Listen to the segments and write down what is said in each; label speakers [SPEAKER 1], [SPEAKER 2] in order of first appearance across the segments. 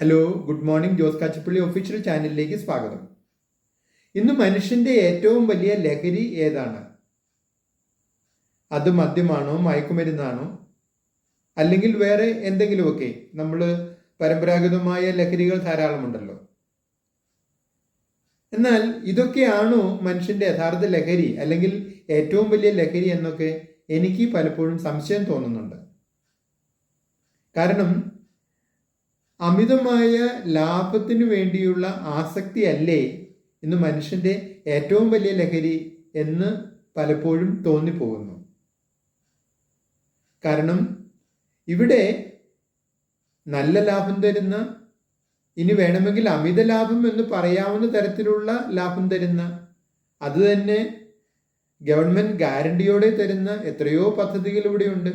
[SPEAKER 1] Hello good morning Jose Kachappilly official ചാനലിലേക്ക് സ്വാഗതം. ഇന്ന് മനുഷ്യന്റെ ഏറ്റവും വലിയ ലഹരി ഏതാണ്? അത് മദ്യമാണോ മയക്കുമരുന്നാണോ? അല്ലെങ്കിൽ വേറെ എന്തെങ്കിലുമൊക്കെ നമ്മൾ പരമ്പരാഗതമായ ലഹരികൾ ധാരാളമുണ്ടല്ലോ. എന്നാൽ ഇതൊക്കെയാണോ മനുഷ്യന്റെ യഥാർത്ഥ ലഹരി അല്ലെങ്കിൽ ഏറ്റവും വലിയ ലഹരി എന്നൊക്കെ എനിക്ക് പലപ്പോഴും സംശയം തോന്നുന്നുണ്ട്. കാരണം അമിതമായ ലാഭത്തിനു വേണ്ടിയുള്ള ആസക്തി അല്ലേ ഇന്ന് മനുഷ്യന്റെ ഏറ്റവും വലിയ ലഹരി എന്ന് പലപ്പോഴും തോന്നിപ്പോകുന്നു. കാരണം ഇവിടെ നല്ല ലാഭം തരുന്ന ഇനി വേണമെങ്കിൽ അമിത ലാഭം എന്ന് പറയാവുന്ന തരത്തിലുള്ള ലാഭം തരുന്ന അത് തന്നെ ഗവൺമെന്റ് ഗ്യാരണ്ടിയോടെ തരുന്ന എത്രയോ പദ്ധതികൾ ഇവിടെയുണ്ട്.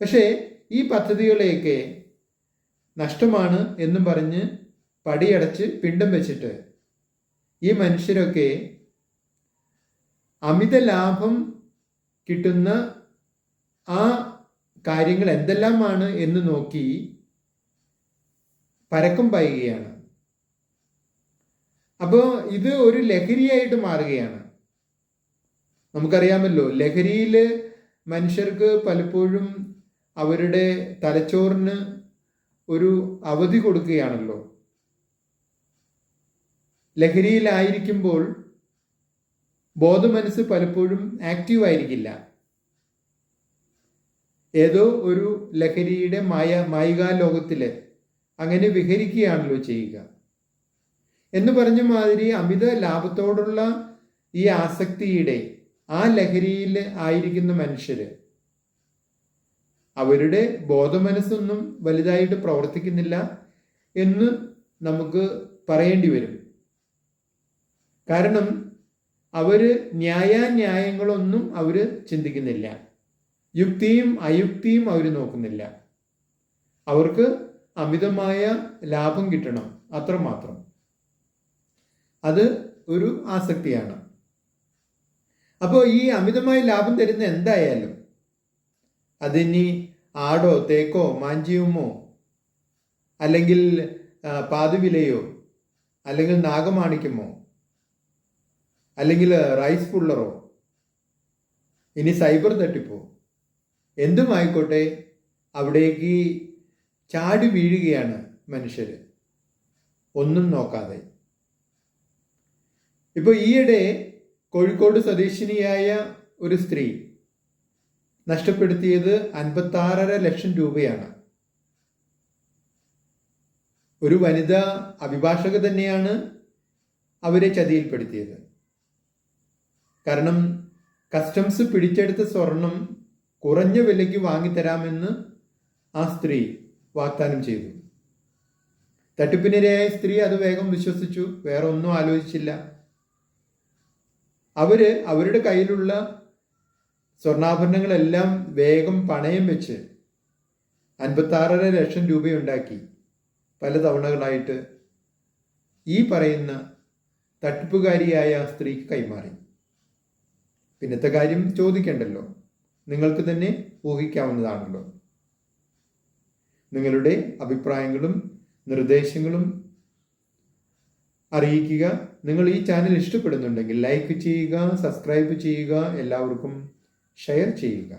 [SPEAKER 1] പക്ഷേ ഈ പദ്ധതികളെയൊക്കെ നഷ്ടമാണ് എന്നും പറഞ്ഞ് പടിയടച്ച് പിണ്ടം വെച്ചിട്ട് ഈ മനുഷ്യരൊക്കെ അമിത ലാഭം കിട്ടുന്ന ആ കാര്യങ്ങൾ എന്തെല്ലാമാണ് എന്ന് നോക്കി പരക്കം പായുകയാണ്. അപ്പോൾ ഇത് ഒരു ലഹരിയായിട്ട് മാറുകയാണ്. നമുക്കറിയാമല്ലോ ലഹരിയിൽ മനുഷ്യർക്ക് പലപ്പോഴും അവരുടെ തലച്ചോറിന് ഒരു അവധി കൊടുക്കുകയാണല്ലോ. ലഹരിയിലായിരിക്കുമ്പോൾ ബോധമനസ് പലപ്പോഴും ആക്റ്റീവ് ആയിരിക്കില്ല. ഏതോ ഒരു ലഹരിയുടെ മായ മായികാ ലോകത്തിൽ അങ്ങനെ വിഹരിക്കുകയാണല്ലോ ചെയ്യുക. എന്ന് പറഞ്ഞ മാതിരി അമിത ലാഭത്തോടുള്ള ഈ ആസക്തിയുടെ ആ ലഹരിയിൽ ആയിരിക്കുന്ന മനുഷ്യര് അവരുടെ ബോധമനസ്സൊന്നും വലുതായിട്ട് പ്രവർത്തിക്കുന്നില്ല എന്ന് നമുക്ക് പറയേണ്ടി വരും. കാരണം അവർ ന്യായാന്യായങ്ങളൊന്നും അവർ ചിന്തിക്കുന്നില്ല. യുക്തിയും അയുക്തിയും അവർ നോക്കുന്നില്ല. അവർക്ക് അമിതമായ ലാഭം കിട്ടണം അത്രമാത്രം. അത് ഒരു ആസക്തിയാണ്. അപ്പോൾ ഈ അമിതമായ ലാഭം തരുന്ന എന്തായാലും അതിനി ആടോ തേക്കോ മാഞ്ചിയുമോ? അല്ലെങ്കിൽ പാതുവിലയോ? അല്ലെങ്കിൽ നാഗമാണിക്യമോ? അല്ലെങ്കിൽ റൈസ് പുള്ളറോ? ഇനി സൈബർ തട്ടിപ്പോ? എന്തുമായിക്കോട്ടെ അവിടേക്ക് ചാടി വീഴുകയാണ് മനുഷ്യർ ഒന്നും നോക്കാതെ. ഇപ്പോൾ ഈയിടെ കോഴിക്കോട് സ്വദേശിനിയായ ഒരു സ്ത്രീ നഷ്ടപ്പെടുത്തിയത് അൻപത്താറര ലക്ഷം രൂപയാണ്. ഒരു വനിത അഭിഭാഷക തന്നെയാണ് അവരെ ചതിയിൽപ്പെടുത്തിയത്. കാരണം കസ്റ്റംസ് പിടിച്ചെടുത്ത സ്വർണം കുറഞ്ഞ വിലയ്ക്ക് വാങ്ങിത്തരാമെന്ന് ആ സ്ത്രീ വാഗ്ദാനം ചെയ്തു. തട്ടിപ്പിനിരയായ സ്ത്രീ അത് വേഗം വിശ്വസിച്ചു വേറെ ഒന്നും ആലോചിച്ചില്ല. അവർ അവരുടെ കയ്യിലുള്ള സ്വർണാഭരണങ്ങളെല്ലാം വേഗം പണയം വെച്ച് അൻപത്താറര ലക്ഷം രൂപയുണ്ടാക്കി പല തവണകളായിട്ട് ഈ പറയുന്ന തട്ടിപ്പുകാരിയായ സ്ത്രീക്ക് കൈമാറി. പിന്നത്തെ കാര്യം ചോദിക്കണ്ടല്ലോ. നിങ്ങൾക്ക് തന്നെ ഊഹിക്കാവുന്നതാണല്ലോ. നിങ്ങളുടെ അഭിപ്രായങ്ങളും നിർദ്ദേശങ്ങളും അറിയിക്കുക. നിങ്ങൾ ഈ ചാനൽ ഇഷ്ടപ്പെടുന്നുണ്ടെങ്കിൽ ലൈക്ക് ചെയ്യുക സബ്സ്ക്രൈബ് ചെയ്യുക. എല്ലാവർക്കും ഷെയർ ചെയ്യുക.